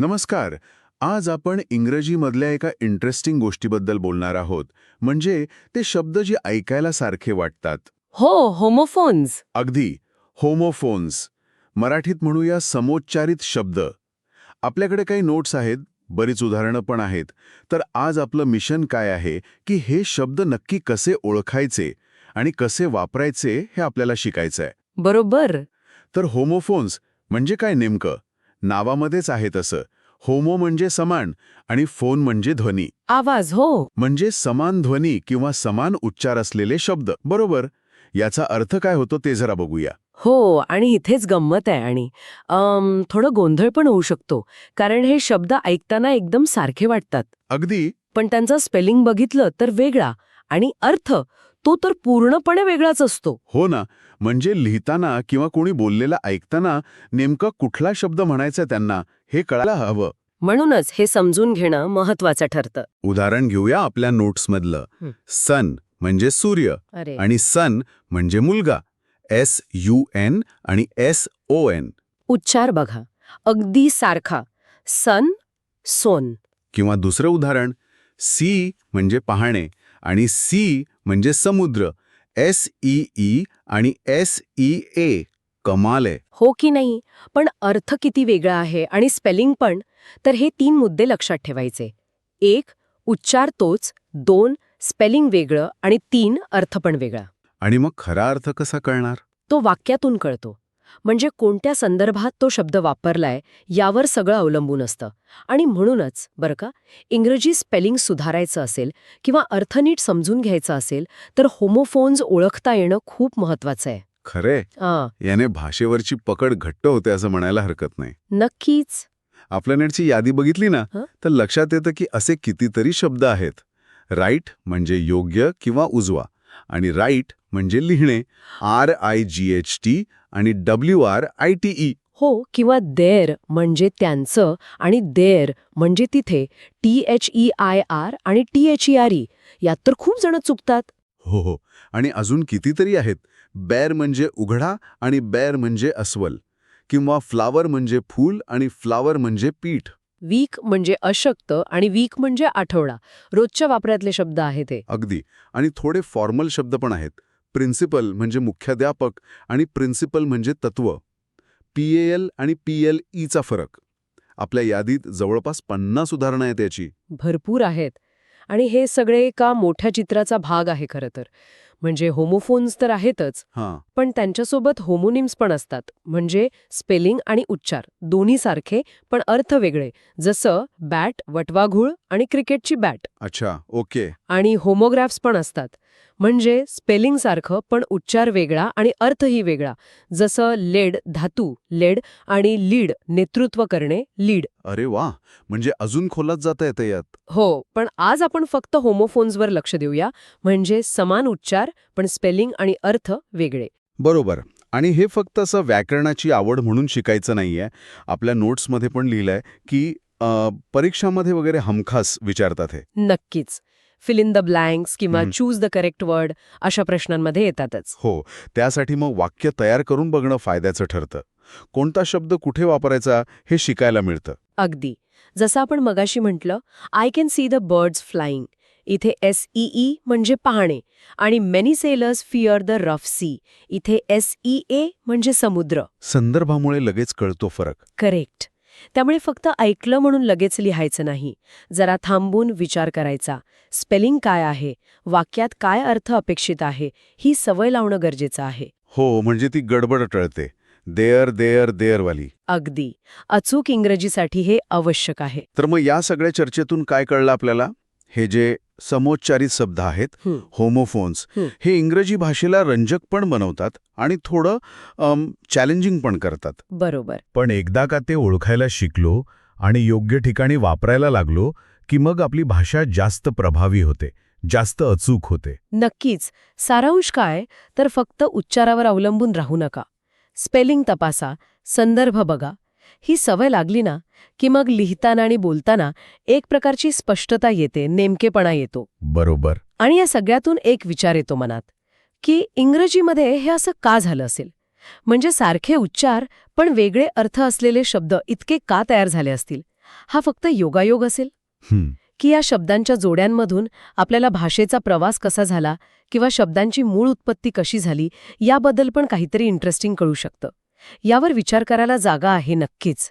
नमस्कार. आज आपण इंग्रजीमधल्या एका इंटरेस्टिंग गोष्टीबद्दल बोलणार आहोत. म्हणजे ते शब्द जे ऐकायला सारखे वाटतात. हो होमोफोन्स अगदी. होमोफोन्स मराठीत म्हणूया समोच्चारित शब्द. आपल्याकडे काही नोट्स आहेत बरीच उदाहरणं पण आहेत. तर आज आपलं मिशन काय आहे की हे शब्द नक्की कसे ओळखायचे आणि कसे वापरायचे हे आपल्याला शिकायचं आहे बरोबर. तर होमोफोन्स म्हणजे काय नेमकं? नावामध्येच आहे तसं. होमो म्हणजे समान आणि फोन म्हणजे ध्वनी. आवाज हो. म्हणजे समान ध्वनी किंवा समान उच्चार असलेले शब्द. बरोबर? याचा अर्थ काय होतो ते जरा बघूया. हो आणि इथेच गंमत आहे आणि थोडं गोंधळ पण होऊ शकतो. कारण हे शब्द ऐकताना एकदम सारखे वाटतात. अगदी. पण त्यांचं स्पेलिंग बघितलं तर वेगळा आणि अर्थ तो तर पूर्णपणे वेगळाच असतो. हो ना. म्हणजे लिहिताना किंवा कोणी बोललेलं ऐकताना नेमका कुठला शब्द म्हणायचा त्यांना हे कळायला हवं. म्हणूनच हे समजून घेणं महत्वाचं ठरतं. उदाहरण घेऊया आपल्या नोट्समधलं. हं. सन म्हणजे सूर्य अरे. आणि सन म्हणजे मुलगा. एस यू एन आणि एस ओ एन. उच्चार बघा. अगदी सारखा. सन सोन. किंवा दुसरं उदाहरण सी म्हणजे पाहणे. आणि सी म्हणजे समुद्र एस ई ई आणि एस ई ए कमाल आहे. हो की नाही? पण अर्थ किती वेगळा आहे आणि स्पेलिंग पण. तर हे तीन मुद्दे लक्षात ठेवायचे. एक उच्चार तोच. दोन स्पेलिंग वेगळं. आणि तीन अर्थ पण वेगळा. आणि मग खरा अर्थ कसा कळणार? तो वाक्यातून कळतो. म्हणजे कोणत्या संदर्भात तो शब्द वापरलाय यावर सगळं अवलंबून असतं. आणि म्हणूनच बरं का इंग्रजी स्पेलिंग सुधारायचं असेल किंवा अर्थ नीट समजून घ्यायचा असेल तर होमोफोन्स ओळखता येणं खूप महत्वाचं आहे. खरे आ, याने भाषेवरची पकड घट्ट होते असं म्हणायला हरकत नाही. नक्कीच. आपल्या नेटची यादी बघितली ना? तर लक्षात येतं की असे कितीतरी शब्द आहेत. राईट म्हणजे योग्य किंवा उजवा. आणि राईट म्हणजे लिहिणे R I G H T आणि W R I T E हो किंवा देर म्हणजे त्यांचं आणि देर म्हणजे तिथे T H E I R आणि T H E R E यात तर खूप जण चुकतात. हो हो. आणि अजून कितीतरी आहेत. बेर म्हणजे उघडा आणि बेर म्हणजे अस्वल. किंवा फ्लावर म्हणजे फूल आणि फ्लावर म्हणजे पीठ. वीक म्हणजे अशक्त आणि वीक म्हणजे आठवडा. रोजच्या वापरातले शब्द आहेत ते. अगदी. आणि थोडे फॉर्मल शब्द पण आहेत. प्रिन्सिपल म्हणजे मुख्याध्यापक आणि प्रिन्सिपल म्हणजे तत्व. पी एल आणि पी एल ईचा फरक. आपल्या यादीत जवळपास पन्नास उदाहरणं आहेत याची. भरपूर आहेत. आणि हे सगळे एका मोठ्या चित्राचा भाग आहे खरं तर. म्हणजे होमोफोन्स तर आहेतच. हां. पण त्यांच्यासोबत होमोनिम्स पण असतात. म्हणजे स्पेलिंग आणि उच्चार. दोन्ही सारखे पण अर्थ वेगळे. जसं बॅट वटवाघूळ आणि क्रिकेटची बॅट अच्छा ओके. आणि होमोग्राफ्स पण असतात. म्हणजे स्पेलिंग सारखं पण उच्चार वेगळा आणि अर्थही वेगळा. जसं लेड धातू लेड आणि लीड नेतृत्व करणे लीड अरे वा! म्हणजे अजून खोलात जाता येतं यात. हो पण आज आपण फक्त होमोफोन्सवर लक्ष देऊया. म्हणजे समान उच्चार पण स्पेलिंग आणि अर्थ वेगळे. बरोबर. आणि हे फक्त असं व्याकरणाची आवड म्हणून शिकायचं नाहीये. आपल्या नोट्समध्ये पण लिहिलंय की परीक्षामध्ये वगैरे हमखास विचारतात हे. नक्कीच. फिल इन द ब्लँक्स किंवा. चूज द करेक्ट वर्ड अशा प्रश्नांमध्ये येतातच. हो. त्यासाठी मग वाक्य तयार करून बघणं फायद्याचं ठरतं. कोणता शब्द कुठे वापरायचा हे शिकायला मिळतं. अगदी. जसं आपण मगाशी म्हटलं I can see the birds flying इथे एस ई म्हणजे पाहणे आणि many sailors fear the rough sea इथे एस ई ए म्हणजे समुद्र. संदर्भामुळे लगेच कळतो फरक. करेक्ट त्यामुळे फक्त ऐकलं म्हणून लगेच लिहायचं नाही. जरा थांबून विचार करायचा. स्पेलिंग काय आहे? वाक्यात काय अर्थ अपेक्षित आहे? ही सवय लावणं गरजेचं आहे. हो म्हणजे ती गडबड टळते. There there देअरवाली. अगदी. अचूक इंग्रजीसाठी हे आवश्यक आहे. तर मग या सगळ्या चर्चेतून काय कळलं आपल्याला? हे जे समोच्चारित शब्द आहेत. होमोफोन्स हं. हे इंग्रजी भाषेला रंजक पण बनवतात आणि थोडं चॅलेंजिंग पण करतात. बरोबर. पण एकदा का ते ओळखायला शिकलो आणि योग्य ठिकाणी वापरायला लागलो की मग आपली भाषा जास्त प्रभावी होते जास्त अचूक होते. नक्कीच. सारांश काय? तर फक्त उच्चारावर अवलंबून राहू नका. स्पेलिंग तपासा. संदर्भ बघा. ही सवय लागली ना की मग लिहिताना आणि बोलताना एक प्रकारची स्पष्टता येते नेमकेपणा येतो. बरोबर. आणि या सगळ्यातून एक विचार येतो मनात की इंग्रजीमध्ये हे असं का झालं असेल? म्हणजे सारखे उच्चार पण वेगळे अर्थ असलेले शब्द इतके का तयार झाले असतील? हा फक्त योगायोग असेल? की या शब्दांच्या जोड्यांमधून आपल्याला भाषेचा प्रवास कसा झाला किंवा शब्दांची मूळ उत्पत्ती कशी झाली याबद्दल पण काहीतरी इंटरेस्टिंग कळू शकतं. यावर विचार करायला जागा आहे नक्कीच.